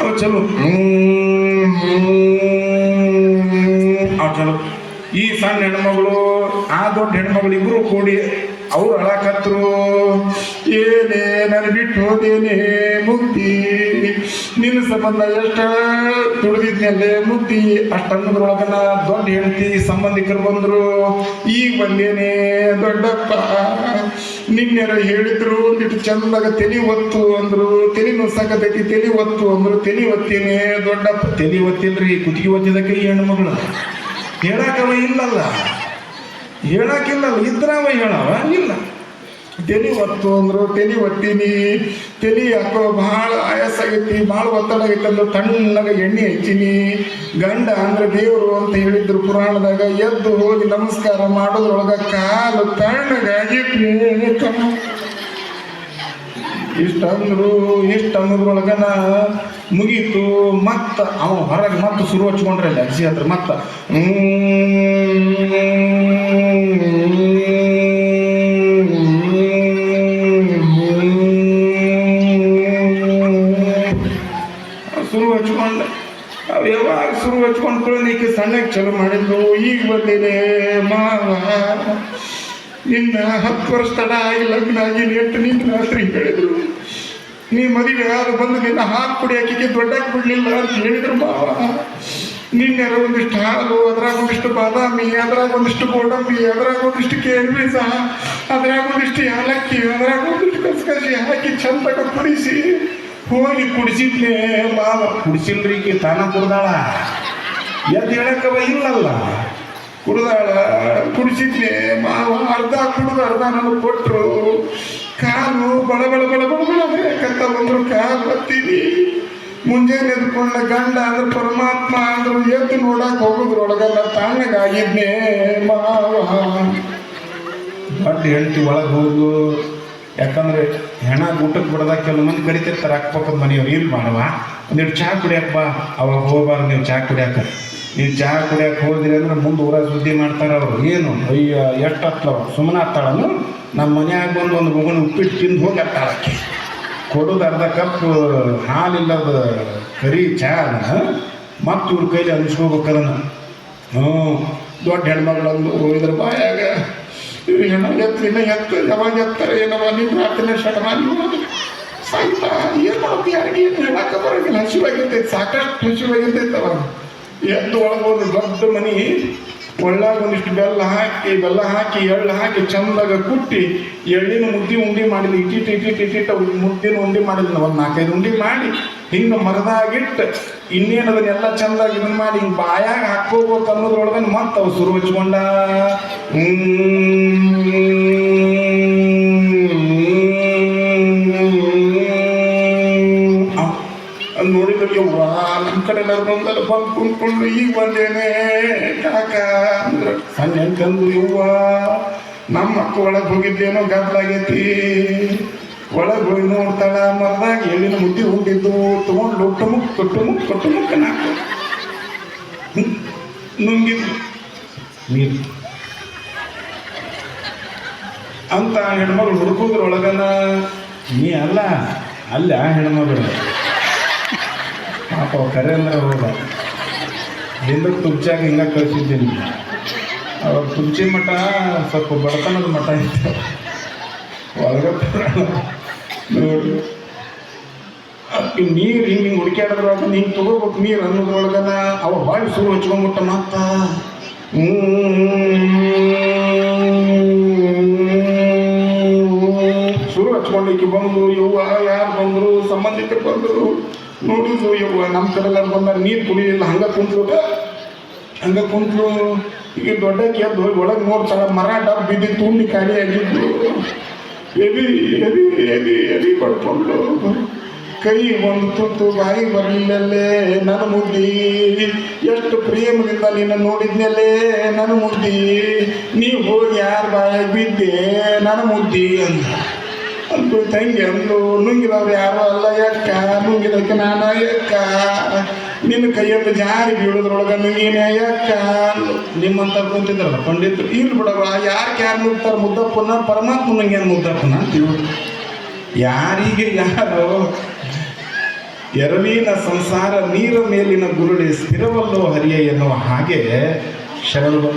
ಅವ ಚಲೋ. ಚಲೋ. ಈ ಸಣ್ಣ ಹೆಣ್ಮಗಳು, ಆ ದೊಡ್ಡ ಹೆಣ್ಮಗಳು ಇಬ್ರು ಕೂಡಿ ಅವ್ರು ಅಳಕತ್ರು. ಏನೇ ನಾನು ಬಿಟ್ಟು ಹೋದೇನೆ ಮುಕ್ತಿ ನಿನ್ನ ಸಂಬಂಧ ಎಷ್ಟ ತುಳಿದಿದ್ನಲ್ಲೇ ಮುಕ್ತಿ ಅಷ್ಟನ್ನದ್ರೊಳಗನ ದೊಡ್ಡ ಹೆಂಡತಿ ಸಂಬಂಧಿಕರು ಬಂದ್ರು. ಈಗ ಬಂದೇನೆ ದೊಡ್ಡಪ್ಪ. ನಿನ್ನೆರ ಹೇಳಿದ್ರು ಒಂದಿಟ್ಟು ಚಂದಾಗ ತಲಿ ಒತ್ತು ಅಂದ್ರು, ತಲೆ ನುಸಾಕತೈತಿ, ತಲೆ ಒತ್ತು ಅಂದ್ರು, ತಲೆ ಒತ್ತೀನಿ ದೊಡ್ಡಪ್ಪ. ತಲೆ ಒತ್ತಿಲ್ರಿ, ಕುತ್ತಿಗೆ ಒತ್ತಿದಕ್ಕೆ ಈ ಹೆಣ್ಮಗಳು ಹೇಳಕ್ಕವ ಇಲ್ಲಲ್ಲ. ಹೇಳಕ್ಕಿಲ್ಲಲ್ಲ ಇದ್ರವ ಹೇಳವ, ಇಲ್ಲ. ತಲಿ ಒತ್ತು ಅಂದ್ರು, ತಲಿ ಒತ್ತೀನಿ ತಲೆ ಯಾಕೋ ಭಾಳ ಆಗೈತಿ, ಭಾಳ ಒತ್ತಡ ಆಗೈತಿ ಅಂದ್ರೆ ತಣ್ಣಗೆ ಎಣ್ಣೆ ಹಚ್ಚೀನಿ. ಗಂಡ ಅಂದ್ರೆ ದೇವರು ಅಂತ ಹೇಳಿದ್ರು ಪುರಾಣದಾಗ, ಎದ್ದು ಹೋಗಿ ನಮಸ್ಕಾರ ಮಾಡೋದ್ರೊಳಗ ಕಾಲು ತಣ್ಣಗಾಗಿತ್ತು ಇಷ್ಟಂದ್ರು, ಇಷ್ಟಂದ್ರೊಳಗ ಮುಗೀತು, ಮತ್ತ ಅವ ಹೊರಗೆ ಮತ್ತೆ ಶುರು ಹಚ್ಕೊಂಡ್ರೆ ಅಜ್ಜಿ ಹತ್ರ ಮತ್ತ. ಶುರು ಯಾವಾಗ ಶುರು ಹಚ್ಕೊಂಡು ನೀಕೆ ಸಣ್ಣಗೆ ಚಲೋ ಮಾಡಿದ್ದು ಈಗ ಬಂದಿದೆ ಮಾವ. ಇನ್ನ ಹತ್ತು ವರ್ಷ ತಡ ಆಗಿ ಲಗ್ನ ಆಗಿ ಎಟ್ಟು ನಿಂತು ರಾತ್ರಿ ಹೇಳಿದ್ರು. ನೀ ಮದುವೆ ಯಾರು ಬಂದು ನಿನ್ನ ಹಾಲು ಕುಡಿ ಹಾಕಿಗೆ ದೊಡ್ಡಕ್ಕೆ ಬಿಡ್ಲಿಲ್ಲ ಅಂತ ಹೇಳಿದ್ರು ಮಾವ. ನಿನ್ನೆ ಒಂದಿಷ್ಟು ಹಾಲು, ಅದ್ರಾಗ ಒಂದಿಷ್ಟು ಬಾದಾಮಿ, ಅದ್ರಾಗ ಒಂದಿಷ್ಟು ಗೋಡಂಬಿ, ಅದ್ರಾಗ ಒಂದಿಷ್ಟು ಕೇಳಿ ಬೀಜ ಅದ್ರಾಗ ಒಂದಿಷ್ಟು ಯಾಲಕ್ಕಿ ಅದ್ರಾಗ ಒಂದಿಷ್ಟು ಕಸಕಸಿ ಹಾಕಿ ಚಂದಾಗ ಕುಡಿಸಿ ಹೋಗಿ ಕುಡಿಸಿದ್ನೆ ಮಾವ ಕುಡಿಸಿಲ್ರಿ ಈಕಿ ತಾನ ಕುಡ್ದಾಳ. ಎದ್ದು ಹೇಳಕ್ಕ ಇಲ್ಲಲ್ಲ. ಕುಡ್ದಾಳ ಕುಡಿಸಿದ್ನೆ ಮಾವ ಅರ್ಧ ಕುಡ್ದ, ಅರ್ಧ ನನಗೆ ಕೊಟ್ರು. ಕಾಲು ಬಳ ಬಳ ಬಳ ಬಳ ಬಳ ಬೇಕಂತ ಬಂದ್ರು ಕಾಲು ಬರ್ತೀನಿ ಮುಂಜಾನೆ ಎದ್ಕೊಂಡ ಗಂಡ ಅಂದ್ರೆ ಪರಮಾತ್ಮ ಅಂದ್ರು, ಎದ್ದು ನೋಡಕ್ ಹೋಗೋದ್ರೊಳಗೆಲ್ಲ ಆಗಿದ್ನೇ ಮಾವ. ಬಟ್ ಹೆಂಡತಿ ಒಳಗೆ ಹೋಗು. ಯಾಕಂದ್ರೆ ಹೆಣ ಊಟಕ್ಕೆ ಬಿಡದಾಗ ಕೆಲವು ಮಂದಿ ಕರಿತಿರ್ತಾರೆ ಅಕ್ಕಪಕ್ಕದ ಮನೆಯವ್ರು. ಏನು ಮಾಡವ? ನೀವು ಚಹಾ ಕುಡಿಯಪ್ಪ ಅವಾಗ ಹೋಗ್ಬಾರ್ದು, ನೀವು ಚಹಾ ಕುಡಿಯಾಕ. ನೀವು ಚಹಾ ಕುಡಿಯಕ್ಕೆ ಹೋದ್ರಿ ಅಂದ್ರೆ ಮುಂದೆ ಊರ ಸುದ್ದಿ ಮಾಡ್ತಾರೆ ಅವರು. ಏನು? ಅಯ್ಯ ಎಷ್ಟು ಹತ್ತವ ಸುಮ್ಮನೆ ಹತ್ತಾಳನು ನಮ್ಮ ಮನೆಯಾಗ ಬಂದು ಒಂದು ಮಗುನ ಉಪ್ಪಿಟ್ಟು ತಿಂದು ಹೋಗಿ ಹತ್ತಾಳಕ್ಕೆ ಕೊಡೋದು ಅರ್ಧ ಕಪ್ ಹಾಲಿಲ್ಲದ ಕರಿ ಚಹಾ ಮತ್ತು ಇವ್ರ ಕೈಲಿ ಅನಿಸ್ಕೋಬೇಕದನ್ನ ಹ್ಞೂ ದೊಡ್ಡ ಹೆಣ್ಮಗಳಂದು ಇದ್ರ ಬಾಯಾಗ ಇವ್ರು ಹೆಣ ಎತ್ತು ಯಾವಾಗ ಎತ್ತಾರೆ ಏನವ ನಿಮ್ಮ ಪ್ರಾರ್ಥನೆ ಶತಮಾನ ಸಾಯ್ತಾ ಏನು ಮಾಡ್ತಿ ಯಾರಿಗೆ ಏನು ಹೇಳಕ್ಕೆ ಬರೋಂಗಿಲ್ಲ ಹಸಿವಾಗಿರ್ತೈತೆ ಸಾಕಷ್ಟು ಹಸಿವಾಗಿರ್ತೈತೆ ಅವಾಗ ಎದ್ದು ಒಳಗೆ ಒಂದು ದೊಡ್ಡ ಮನಿ ಒಳ್ಳಾಗ ಒಂದಿಷ್ಟು ಬೆಲ್ಲ ಹಾಕಿ ಬೆಲ್ಲ ಹಾಕಿ ಎಳ್ಳು ಹಾಕಿ ಚಂದಾಗ ಕುಟ್ಟಿ ಎಳ್ಳಿನ ಮುದ್ದೆ ಉಂಡಿ ಮಾಡಿದ್ವಿ ಇಟ್ಟಿಟ್ಟು ಇಟ್ಟಿಟ್ಟು ಇಟ್ಟಿಟ್ಟು ಮುದ್ದಿನ ಉಂಡಿ ಮಾಡಿದ್ವಿ ಒಂದು ನಾಲ್ಕೈದು ಉಂಡಿ ಮಾಡಿ ಹಿಂಗೆ ಮರದಾಗಿಟ್ಟು ಇನ್ನೇನು ಅದನ್ನೆಲ್ಲ ಚಂದಾಗಿ ಇದನ್ನ ಮಾಡಿ ಹಿಂಗೆ ಬಾಯಾಗ ಹಾಕೋಬೇಕು ಅನ್ನೋದ್ರೊಳಗೆ ಮತ್ತೆ ಅವು ಶುರು ಹಚ್ಕೊಂಡ. ನಮ್ಮ ಕಡೆ ಬಂದೇನೆ ಕಾಕ ಅಂದ್ರೆ ನಮ್ಮ ಅಕ್ಕ ಒಳಗೆ ಹೋಗಿದ್ದೇನೋ ಗದ್ದಲಾಗೈತಿ ಒಳಗೆ ಹೋಗಿ ನೋಡ್ತಾಳ ಮರದಾಗ ಎಳ್ಳಿನ ಮುದ್ದೆ ಹೋಗಿದ್ದು ತೊಗೊಂಡು ಟುಮುಕ್ ಟುಮುಕ್ ಟುಮುಕ್ ನಾಲ್ಕು ನುಂಗಿದ್ದು ನೀರು. ಅಂತ ಹೆಣ್ಮಗಳು ಹುಡುಕೋದ್ರೊಳಗನ ನೀ ಅಲ್ಲ ಅಲ್ಲ ಹೆಣ್ಮಗಳು. ಪಾಪ ಕರೆ ಅಂದ್ರೆ ಹೋದ ಹಿಂದಕ್ಕೆ ತುಬ್ಚಾಗ ಹಿಂಗ ಕಳಿಸಿದ್ದೀನಿ. ಅವಾಗ ತುಬ್ಚಿ ಮಠ ಸ್ವಲ್ಪ ಬಡತನದ ಮಠ ಇತ್ತು. ಒಳಗೆ ನೋಡಿ ನೀರು ಹಿಂಗೆ ಹಿಂಗೆ ಹುಡುಕ್ಯಾಡಿದ್ರೊಳಗೆ ಹಿಂಗೆ ತಗೋಬೇಕು ನೀರು ಅನ್ನೋದ್ರೊಳಗನ ಅವ ಬಾಯಿ ಸುರು ಹಚ್ಕೊಂಡ್ಬಿಟ್ಟ ಮತ್ತ. ಸುರು ಹಚ್ಕೊಂಡಿಕ್ಕೆ ಬಂದು ಯವ್ವ ಯಾರು ಬಂದರು, ಸಂಬಂಧಿಕರು ಬಂದರು. ನೋಡಿದ್ರು ಯವ್ವ ನಮ್ಮ ಕಡೆ ಎಲ್ಲಾರು ಬಂದಾರ, ನೀರು ಕುಡಿಲಿಲ್ಲ, ಹಂಗ ಕುಂತ್ರು. ಹಂಗ ಕುಂತ್ರು. ಈಗ ದೊಡ್ಡ ಎದ್ದು ಹೋಗಿ ಒಳಗೆ ನೋಡ್ತಾರ, ಮರ ಡಬ್ ಬಿದ್ದಿತ್ತು ಉಂಡಿ ಖಾಲಿ ಆಗಿದ್ದು ಎದಿ ಎದಿ ಎದಿ ಎದಿ ಪಡ್ಕೊಂಡು. ಕೈ ಒಂದು ತುತ್ತು, ಬಾಯಿ ಬರಲಿಲ್ಲಲ್ಲೇ ನನ್ನ ಮುದ್ದಿ ಎಷ್ಟು ಪ್ರೇಮದಿಂದ ನಿನ್ನ ನೋಡಿದ್ನಲ್ಲೇ ನನ್ನ ಮುದ್ದಿ ನೀವು ಹೋಗಿ ಯಾರ ಬಾಯಾಗ ಬಿದ್ದೆ ನನ್ನ ಮುದ್ದಿ ಅಂತ ಅಂದು ತಂಗಿ ಅಂದು, ನುಂಗಿದವ್ರು ಯಾರು ಅಲ್ಲ, ಯಕ್ಕ. ನುಂಗಿದಕ್ಕೆ ನಾನು ಯಕ್ಕ. ನಿನ್ನ ಕೈಯಲ್ಲಿ ಜಾರಿ ಬೀಳೋದ್ರೊಳಗೆ ನುಂಗಿನ ಯಕ್ಕ ಅಂದ್ಲು. ನಿಮ್ಮಂತ ಕುಂತಿದ್ರಲ್ಲ, ಪಂಡಿತರು. ಇಲ್ಲಿ ಬಿಡವ ಯಾರು ಯಾರು ನಿಲ್ತಾರ ಮುದ್ದಪ್ಪನ, ಪರಮಾತ್ಮ ನಂಗೆ ಮುದ್ದಪ್ಪನ ಯಾರಿಗೆ ಯಾರು? ಎರವಿನ ಸಂಸಾರ ನೀರ ಮೇಲಿನ ಗುರುಳಿ ಸ್ಥಿರವಲ್ಲೋ ಹರಿಯ ಎನ್ನುವ ಹಾಗೆ ಶರಣರು.